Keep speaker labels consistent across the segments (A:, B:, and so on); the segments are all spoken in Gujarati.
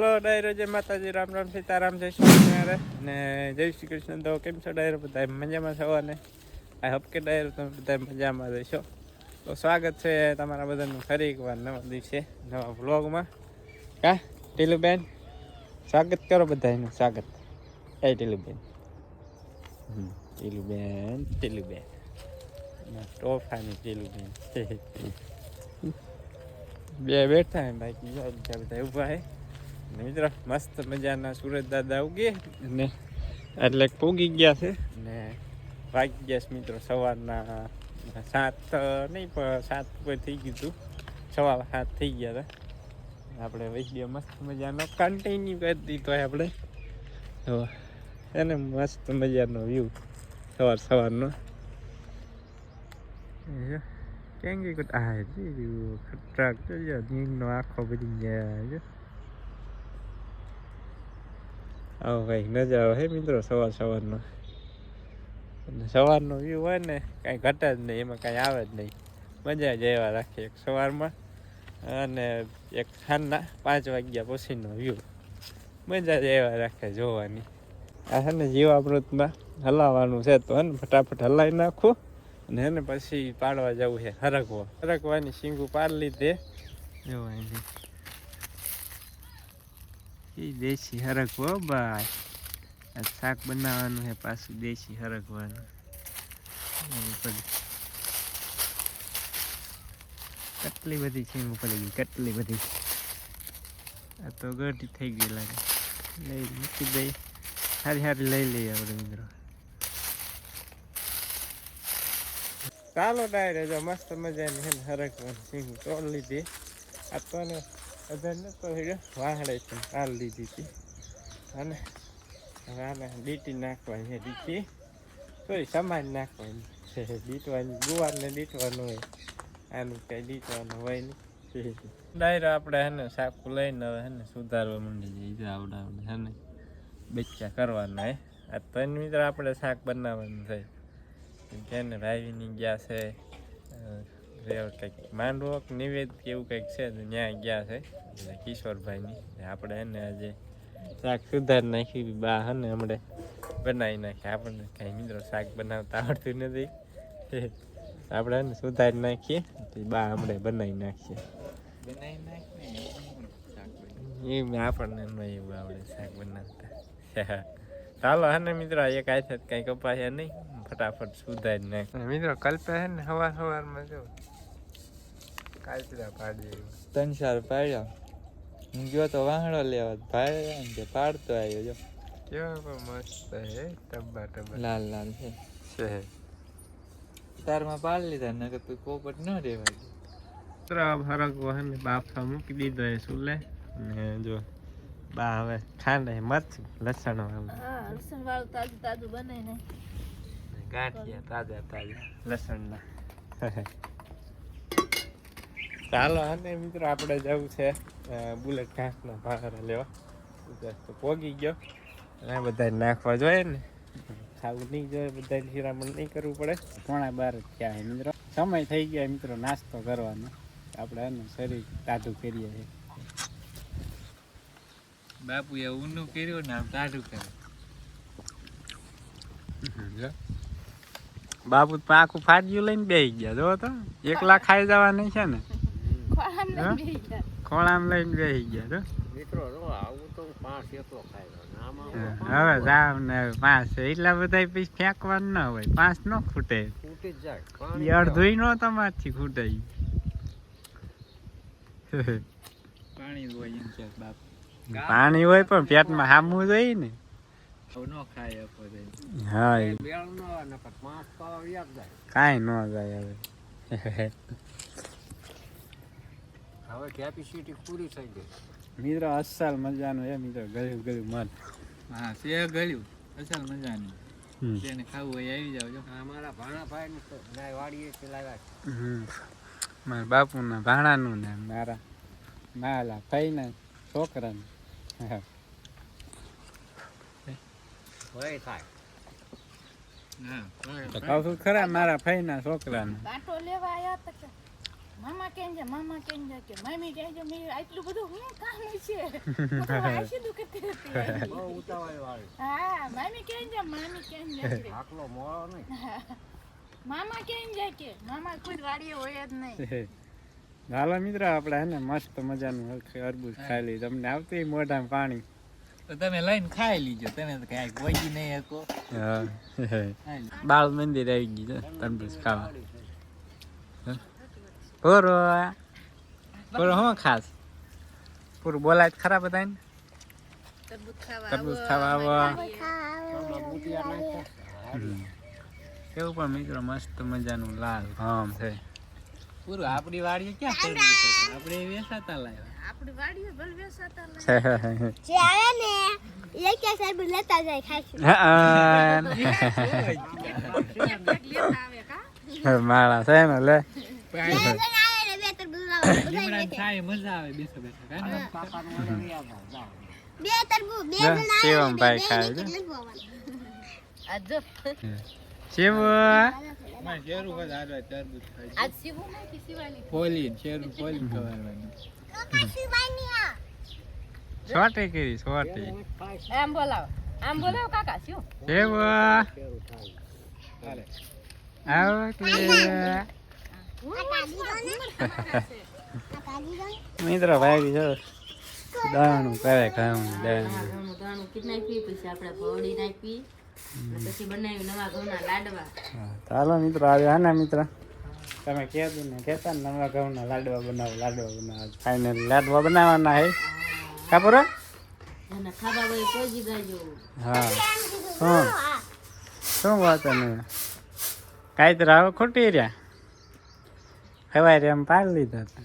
A: ડાયરો, જય માતાજી, રામ રામ, સીતારામ, જય સ્વામિનારાયણ. ને જય શ્રી કૃષ્ણ. તો કેમ છો ડાયરો? બધા મજામાં છો? અને આઈ હોપ કે ડાયરો તમે બધા મજામાં રહેશો. તો સ્વાગત છે તમારા બધાનું ફરી એકવાર નવા દિવસે, નવા વ્લોગમાં. કા ટીલુબેન, સ્વાગત કરો બધા એનું સ્વાગત. એ ટીલુબેન. ટીલુબેન ટીલુબેન. તોફાની ટીલુબેન. બે બેઠા હે બીજા બધા ઊભા હે. મિત્રો, મસ્ત મજાના સુરત દાદા ઉગે ને એટલે પૂગી ગયા છે ને વાગી ગયા છે મિત્રો સવારના સાત, નહીં, પણ સાત ઉપર થઈ ગયું સવા સાત થઈ ગયા હતા. આપણે વૈદ્ય મસ્ત મજાનો કન્ટિન્યુ કરી દીધો આપણે. તો એને મસ્ત મજાનો વ્યૂ સવાર સવારનો. એ કેમ કે કુટ આ જી ખતરાક જો નીંદનો આખો બધી ગયા જો આવો કંઈક નજારો હે મિત્રો સવાર સવારનો સવારનો વ્યૂ હોય ને કાંઈ ઘટે જ નહીં એમાં કાંઈ આવે જ નહીં મજા જ એવા રાખે એક સવારમાં અને એક સાંજના પાંચ વાગ્યા પછીનો વ્યૂ મજા જ એવા રાખે જોવાની આ છે ને જીવામૃતમાં હલાવવાનું છે તો ને ફટાફટ હલાવી નાખું અને એને પછી પાડવા જવું છે હરકવા હરકવાની શીંગું પાડ લીધે જો અહીંથી એ દેશી હરકવો ભાઈ. આ શાક બનાવવાનું છે પાછું દેશી હરકવાનું કેટલી બધી શીંગું પડી ગઈ, કેટલી બધી. આ તો ગઢી થઈ ગઈ લાગે. લઈ મૂકી દઈ સારી સારી લઈ લઈએ આપણે મિત્રો. ચાલો ડાયરે જો મસ્ત મજાની છે ને હરકવાની સિંગ તોડ લીધી. આ તો ને અધર નતો હીરો વાહડે છે કાલ લીધી હતી. અને હવે નાખવાની છે ડીટી સમાન નાખવાની છે દીટવાની ગુવારને દીટવાનું હોય. આનું કંઈ દીટવાનું હોય નહીં. ડાયરો આપણે હે ને લઈને હવે હે ને સુધારવા માંડી જઈએ આવડે આવડે હે ને. બચ્ચા કરવાના હે. આ ત્રણ મિત્ર આપણે શાક બનાવવાનું થાય કેને ભાઈની ગયા છે કંઈક માંડવો, નિવેદ કે એવું કંઈક છે ત્યાં ગયા છે, એટલે કિશોરભાઈની આપણે એને આજે શાક સુધાર નાખી બા હને હમણે બનાવી નાખી. આપણને કાંઈ મિત્રો શાક બનાવતા આવડતું નથી. આપણે એને સુધારી નાખીએ બા હમણે બનાવી નાખીએ. એ આપણને ન એવું આવડે શાક બનાવતા. ચાલો હને મિત્રો એક હાથે કઈ કપાશે નહીં. ફટાફટ સુધારી નાખ. મિત્રો કલ્પે હે ને સવાર સવારમાં જો કાચરા પાડી
B: ત્રણ ચાર પાડ્યા. હું ગયો તો વાહણો લેવા ભાઈ કે પાડતો આવ્યો જો.
A: કેવા પણ મસ્ત હે ટબ્બા ટબ્બા.
B: લાલ લાલ છે.
A: છે
B: તારમાં પાડ લીધા નકર તું પોપટ ન રહેવાય
A: ત્રા ફરક વહન ને બાફા મૂકી દીધો એ સુલે ને જો બા હવે ખાંડે મરચું લસણ વાળું.
C: હા લસણ વાળું તાજું તાજું બનાવી ને
A: ગાંઠિયા તાજા તાજા. લસણના. ચાલો અને મિત્રો આપણે જવું છે બુલેટ ઘાસના ભાગરા લેવા. તો પોગી ગયો. અને બધા નાખવા જોઈએ ને. ખાવું નહીં જોઈએ બધા શિરામણ નહીં કરવું પડે. પોણા બાર જ થયા છે મિત્રો. સમય થઈ ગયા મિત્રો નાસ્તો કરવાનો. આપણે એનું શરીર તાજું કરીએ છીએ.
B: બાપુએ ઊંડું કર્યું ને આમ ટાઢું કરે
A: બાપુ પાકું આખું ફાટ્યું લઈને બે ગયા. જો તો એકલા ખાઈ જવાની છે ને.
C: ખોળામ? લઈને બે ગયા.
A: ખોળામાં લઈને બેસી ગયા જો.
D: મિત્રો આવું તો પાંચ એકલો ખાઈ
A: હવે જાવ ને પાંચ. એટલા બધા પછી ફેંકવાનું ના હોય. પાંચ નો ખૂટે.
D: ફૂટી જાય.
A: અડધું નો તમારથી ખૂટે ઈ.
B: પાણી હોય એમ છે બાપુ.
A: પાણી હોય પણ પેટમાં હામવું જોઈએ ને. હા કાંઈ ન જાય. હવે.
D: હવે કેપેસિટી પૂરી થઈ ગઈ.
A: મિત્ર અસલ મજાનું એ મિત્રો ગળ્યું ગળ્યું મન.
B: હા તે ગળ્યું. અસલ મજાનું. જેને ખાવું હોય આવી જાવ જો.
D: અમારા ભાણા ભાઈ ને નાય વાડીએ ચલાવ્યા છે.
A: હમ. મારા બાપુના ભાણાનું ને મારા મારા ભાઈના છોકરાનું. હા.
D: હોય થાય.
A: તો કહું છું ખરા મારા ભાઈના છોકરાનું.
C: કાંટો લેવા આવ્યા હતા કે મામા કેમ છે મામા કેમ છે? કે મમ્મી કેમ છે મેં આટલું બધું હું કામ છે? વાંચી કરતી હતી.
D: બહુ ઉતાવળ વાળી.
C: હા મમ્મી કેમ છે મામી કેમ છે?
D: આકલો મોળો નહીં.
C: મામા કેમ છે કે મામા કોઈ વાડીએ હોય જ નહીં.
A: હાલો મિત્ર આપણે હે ને મસ્ત મજાનું અરબૂજ ખાઈ લઈ તમને આવતી મોઢામાં પાણી.
B: તો તમે લઈને ખાઈ લીજો. તમે તો કઈ કોઈ નહીં શકો
A: બાળ મંદિર આવી ગયું છે. તરબૂચ ખાવા. પૂરો પૂરો હું ખાસ. પૂરું બોલાય ખરા બધાને.
C: તરબૂચ ખાવા
A: આવો. હમ. કેવું પણ મિત્રો મસ્ત મજાનું લાલ. ઘામ છે.
B: પૂરું આપણી વાડીએ ક્યાં આપણે વેસાતા લાવ્યા
C: આપણી વાડીએ ભલે વેસાતા
E: જે આવે ને એ કે સાહેબ લેતા જાય ખાશું
C: લેતા આવે કા?
A: માળા છે ને લે. હા, શિવમભાઈ ખાય છે. શિવ
B: મારે શેરું
C: આજ શિવું નથી
B: શેરું
E: શિવાની? આ
A: સોટી કરી સોટી
C: એમ બોલાવો. આમ બોલાવો કાકા શું?
E: ને
A: મિત્રો ભાઈ જો દાણું કરે ખાવું દાણું
F: દાણું નાખી પછી આપણે ભવડી નાખી પછી બનાવી નવા ઘઉંના લાડવા.
A: હા, ચાલો મિત્ર આવ્યો હા ને મિત્ર? તમે કહેતું ને કહેતા ને નવા ઘઉંના લાડવા બનાવો લાડવા બનાવો. ફાઇનલ લાડવા બનાવવાના હે.
F: હોય જાજો
A: હા શું? શું વાત ને કાંઈ તો આવો ખોટી રહ્યા. ખવાય એમ પાડી લીધા હતા.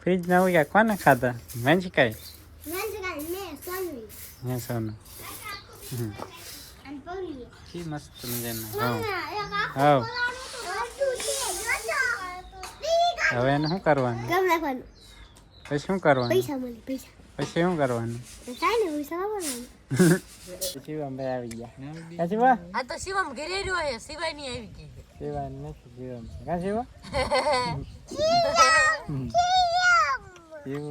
A: ફ્રીજ ના ઉગ્યા કોને ખાધા?
E: મેંચકાઈ
A: હે સોનું કી મસ્ત મજાના ઘઉં
E: ના એક આખું
A: હાવ
E: આટલું છે જોજો
A: હવે એને શું કરવાનું?
E: ગમ
A: પછી શું કરવાનું?
E: પૈસા મળે પૈસા.
A: પછી શું કરવાનું?
E: થાય ને પૈસા વાપરવાનું
A: શિવમભાઈ આવી ગયા. શિવ?
F: આ તો શિવમ ઘરે રહ્યો હે શિવાયની આવી ગઈ.
A: નથી શિવમ. કા શિવ? શિવ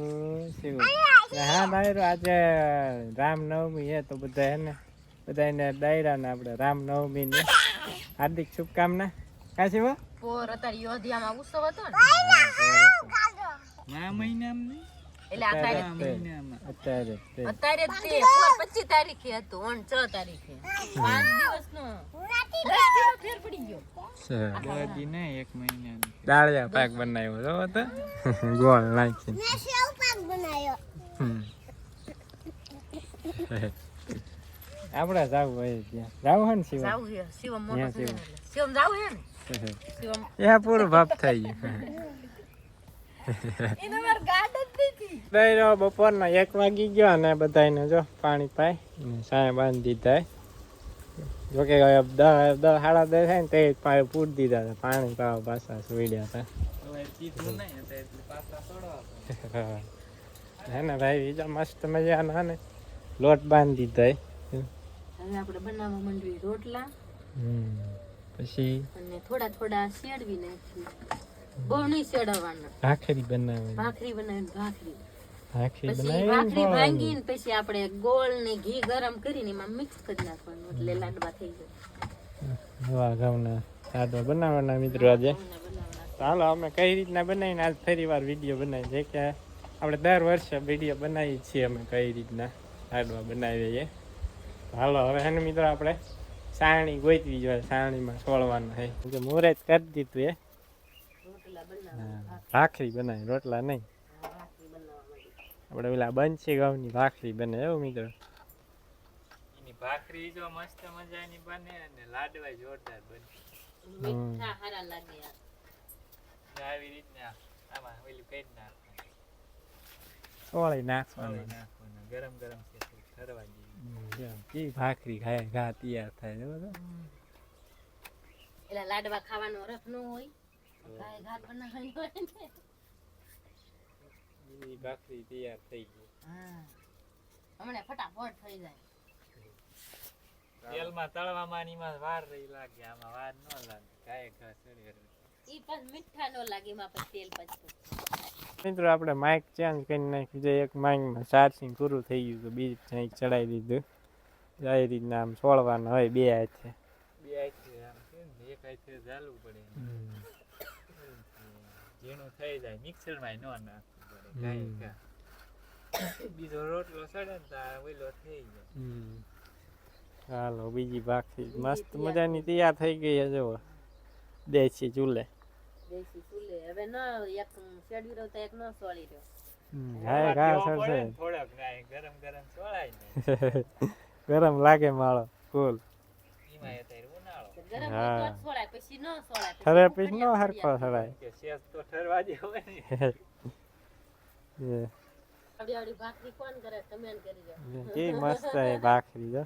A: શિવ. હા દાયરો આજે રામનવમી હે તો બધા હે ને બધા એને ડાયરા ને આપણે રામનવમી ની હાર્દિક શુભકામના. કા શિવા
F: પોર અત્યારે યોધિયામાં ઉત્સવ હતો ને.
B: આ મહિનામાં?
F: એટલે
B: આ મહિનામાં.
A: અત્યારે
F: અત્યારે. તે પોર પચીસ તારીખે હતું ઓન 6 તારીખે. પાંચ દિવસનો. દિવસ ફેર પડી ગયો.
A: છે.
B: દસ દી એક મહિનાનું.
A: દાળિયા પાક બનાવ્યો જો તો. ગોળ નાખી
E: મેં સેવ પાક બનાવ્યો.
A: આપણે જાવું ત્યાં. જાવું હોય ને શિવા
F: જાવું છે શિવમ મોટો છે ને
A: શિવમ.
F: જાવ હે છે ને? શિવમ
A: એ પૂરું ભાપ થઈ ગયું બપોરના એક વાગી ગયો અને બધાને જો પાણી પાય ને સાંય બાંધી દીધા જોકે હવે દસ દસ સાડા દસ થાય ને તે પાણી પૂરી દીધા હતા પાણી પાવા પાછા સુઈડ્યા હતા. હે ને ભાઈ બીજા મસ્ત મજાના ને લોટ બાંધી દીધા
F: આપણે બનાવવા માંડવી રોટલા
A: હમ. પછી
F: અને થોડા થોડા શેડવી નાખી બહુ નહીં શેડવાના
A: ભાખરી બનાવી
F: ભાખરી બનાવીને ભાખરી.
A: ભાખરી
F: પછી
A: બનાવી
F: ભાખરી ભાંગીને પછી આપણે ગોળ ને ઘી ગરમ કરીને એમાં મિક્સ કરી નાખવાનું. એટલે લાડવા થઈ જાય.
A: વાહ ઘઉંના લાડવા બનાવવાના મિત્રો આજે. ચાલો અમે કઈ રીતના બનાવીને આજ ફરી વાર વીડિયો બનાવી? છે કે આપણે દર વર્ષે વીડિયો બનાવીએ છીએ અમે કઈ રીતના લાડવા બનાવીએ હાલો હવે એને મિત્રો આપણે સાણી ગોતવી જોઈએ સાણીમાં છોડવાનું છે. કે મુહૂર્ત કરી દીધું એ ભાખરી બનાવી રોટલા નહીં. આપણે પેલા બંસી ઘઉંની ભાખરી બને એવું મિત્રો.
B: એની ભાખરી જો મસ્ત મજાની બને અને લાડવા જોરદાર બને.
F: મીઠા હારા લાગે
B: આવી રીતના આમાં ઓલું નાખવાનું. સોળી નાખવાનું. ગરમ ગરમ છે ઠરવા
A: કી ભાખરી ખાય ઘા તૈયાર થાય બધો
F: એટલે લાડવા ખાવાનો રસ ન હોય ઘાટ બનાવવાની હોય ને.
A: ભાખરી તૈયાર થઈ ગઈ.
F: હા. હમણાં ફટાફટ થઈ જાય.
B: તેલમાં તળવામાં ને એમાં વાર રહી લાગે આમાં વાર ન લાગે. ગાય ઘા ચડી
F: ઈ પણ મીઠા નો લાગે એમાં પછી તેલ પછી
A: મિત્રો આપણે માઇક ચેન્જ કરી નાખ્યું. છે એક માઇકમાં ચાર્જિંગ પૂરું થઈ ગયું તો બીજું કંઈક ચડાવી દીધું. આવી રીતના આમ છોડવાનું હોય બે હાથે.
B: બે હાથે એક હાથે ઝાલવું પડે ઝીણું થઈ જાય મિક્સરમાં ન નાખવું પડે બીજો રોટલો સડે ને ત્યાં થઈ જાય.
A: હાલો બીજી બાકી મસ્ત મજાની તૈયાર થઈ ગઈ છે જો દેશી ચૂલે.
F: દેશી ચૂલે. હવે ન એક શેડ્યું રહ્યો તો એક ન સોળી રહ્યો.
A: હા ઘા સરસે
B: થોડાક ના ગરમ ગરમ સોળાય ને.
A: ગરમ લાગે માળો
F: કુલ ભાખરી કોણ કરે તમે કરી દો.
A: કેવી મસ્ત છે ભાખરી જો.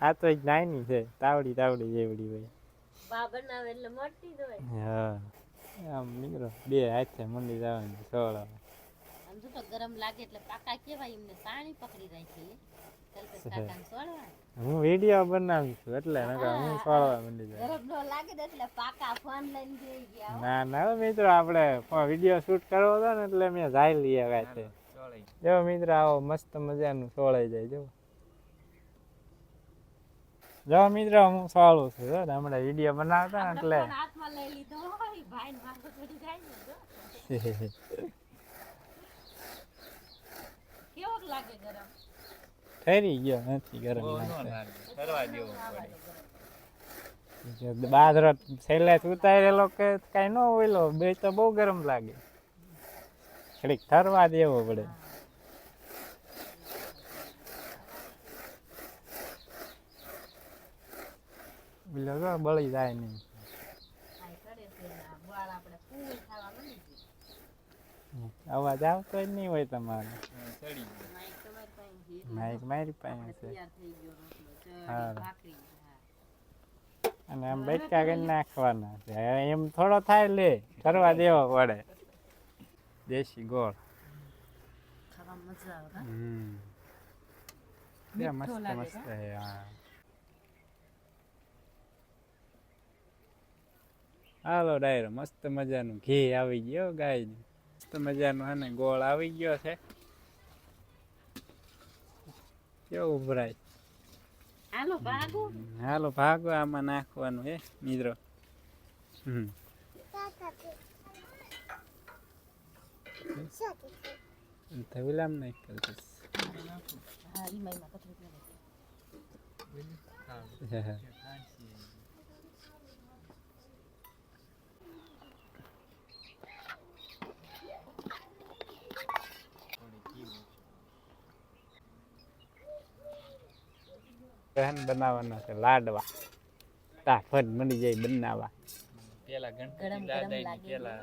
A: આ તો નાની છે તાવડી તાવડી જેવડી હોય.
F: બા બનાવે એટલે મળતી જ હોય.
A: હા આમ મિત્રો બે હાથે મંડી જવાની સોળા
F: આમ તો ગરમ લાગે એટલે પાકા કેવાય એમને સાણી પકડી રાખી કલ્પેશ કાકાને સોળવા
A: હું વીડિયો બનાવું છું એટલે હું સોળવા મંડી જાય
F: ગરમ ન લાગે એટલે પાકા ફોન લઈને જઈ ગયા
A: ના મિત્રો આપણે વીડિયો શૂટ કરવો હતો ને એટલે મેં જાય લઈએ કાંઈ જો મિત્ર આવો મસ્ત મજાનું સોળાઈ જાય જો. જો મિત્ર હું સારું છું જો હમણાં વીડિયો બનાવતા ને એટલે.
F: હાથમાં લઈ લીધો હોય ભાઈ માથે ચડી જાય ને જો. લાગે ગરમ?
A: ઠરી ગયો નથી ગરમ
B: ઠરવા જેવો પડે.
A: બાજરો છેલ્લે ઉતારેલો કે કઈ ન હોયલો બે તો બહુ ગરમ લાગે. થોડીક ઠરવા દેવો પડે. પેલો બળી જાય નહીં. અવાજ આવતો જ નહીં હોય તમારે. માઇક મારી પાસે છે. અને આમ બેટકા કરી નાખવાના છે એમ થોડો થાય લે કરવા દેવો પડે દેશી ગોળ મસ્ત મસ્ત હે હાલો ડાયરો મસ્ત મજાનું ઘી આવી ગયો ગાય મસ્ત મજાનું હે ગોળ આવી ગયો છે. કેવો ઉભરાય?
F: હાલો ભાગો.
A: હાલો ભાગો આમાં નાખવાનું હે મિત્રો. હમ. થવીલામ નાખ કરતીસ
F: હા.
A: બહેન બનાવવાના છે લાડવા. તાફત મળી જાય બનાવવા.
B: પેલા ગણપતિ પેલા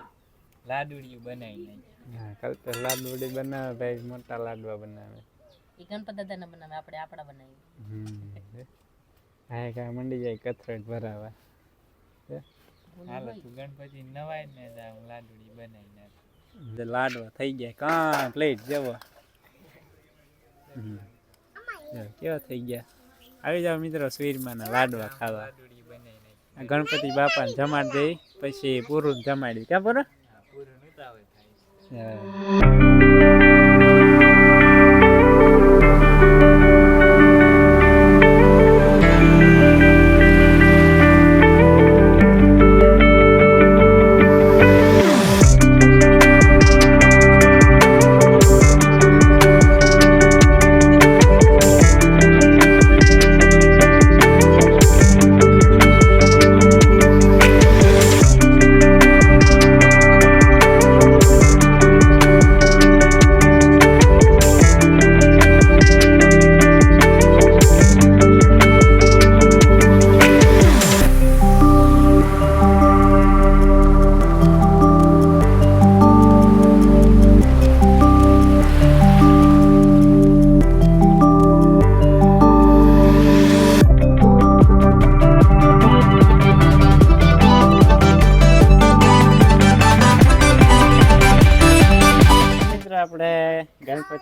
B: લાડુડિયું બનાવી નાખી
A: હા કાલ તો લાડુડી બનાવે ભાઈ મોટા લાડવા બનાવે.
F: એ ગણપત દાદાના બનાવે આપણે આપણા
A: બનાવી હા કા મંડી જાય કથરટ ભરાવા.
B: હાલો તું ગણપતિ નવાય ને જા હું લાડુડી બનાવી નાખ.
A: લાડવા થઈ ગયા કાં પ્લેટ જેવો. કેવા થઈ ગયા? આવી જાવ મિત્રો સુઈરમાંના લાડવા ખાવા. ગણપતિ બાપાને જમાડ દઈ પછી પૂરું જમાડી. ક્યાં પૂરું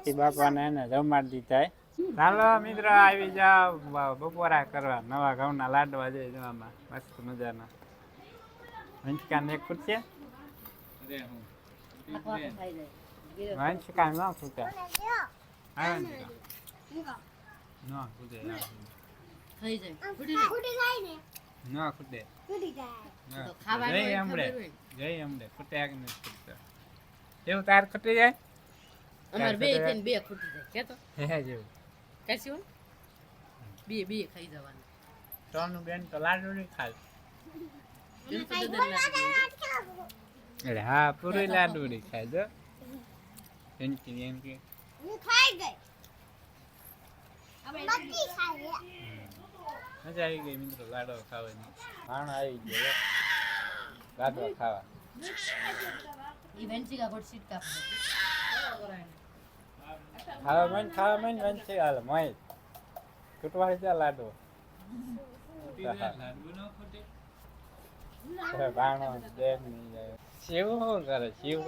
A: ગણપતિ બાપાને એને જમાડી દીધા ચાલો મિત્રો, આવી જાવ બપોરા કરવા, નવા ઘઉંના લાડવા છે જવામાં. મસ્ત મજાના. વંશિકાને એક ખૂટશે
B: હું
A: ન ખૂટે ન ખૂટે
F: હોય
A: અમડે જય અમડે ખૂટે એવું તાર ખૂટી જાય?
F: અમારે બે થઈને બે ખૂટી જાય. કેતો?
A: હે જેવું.
F: કશી બે બે ખાઈ જવાનું.
A: ત્રણ બેન તો લાડુ નહીં ખાય. હા પૂરી લાડુ નહીં ખાય જો. એમ કે એમ કે.
E: હું ખાઈ ગઈ. બધી ખાઈ
A: મજા આવી ગઈ મિત્રો લાડો ખાવાની. માણો આવી ગયો લાડો ખાવા.
F: ઈ વેન્ચીકા પર સીટ કાપ
A: ખાવા મન ખાવા મન મન હાલ, મય. કુટવાડી દે લાડુ. બાણો, બેન નહીં જાય. શિવ શું કરે, શિવ.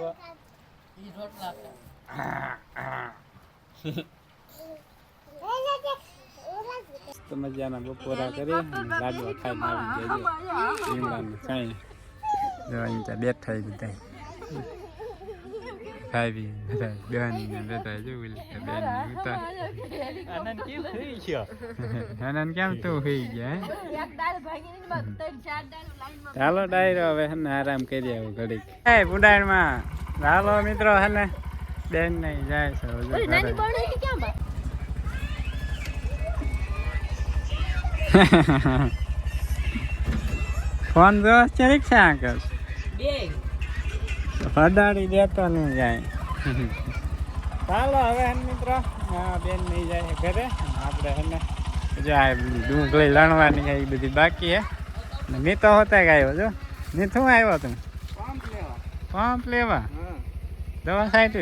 A: તો મજાના બપોરા કરી લાડવા ખાઈને આવી જો જો ત્યાં બેઠા બધા. બધા બેન ને બધા જો કે બેન ને ઉતા
B: આનંદ કેમ થઈ ગયો
A: આનંદ કેમ તું થઈ ગયા હે?
C: એક દાળ ભાંગીને ને બાદ ત્રણ ચાર દાળ લાઈનમાં
A: ચાલો ડાયરો હવે હે ને આરામ કરી આવું ઘડીક એ બુડાણમાં ચાલો મિત્રો હે ને બેન નહીં જાય છે
C: ઓલી નાની
A: ઘરે.
C: બહેન હતી ક્યાં બા
A: ફોન જો છે રિક્ષા આગળ ફડાડી દેતો નહીં જાય. ચાલો હવે મિત્રો હા બેન નહીં જાય ઘરે. આપણે એને જો આ ડુંગળી લણવાની એ બધી બાકી હે. મી તો હોતા આવ્યો જો? મેં શું આવ્યો તું
D: પંપ લેવા.
A: પંપ લેવા?
D: હા.
A: દવા સાઈટ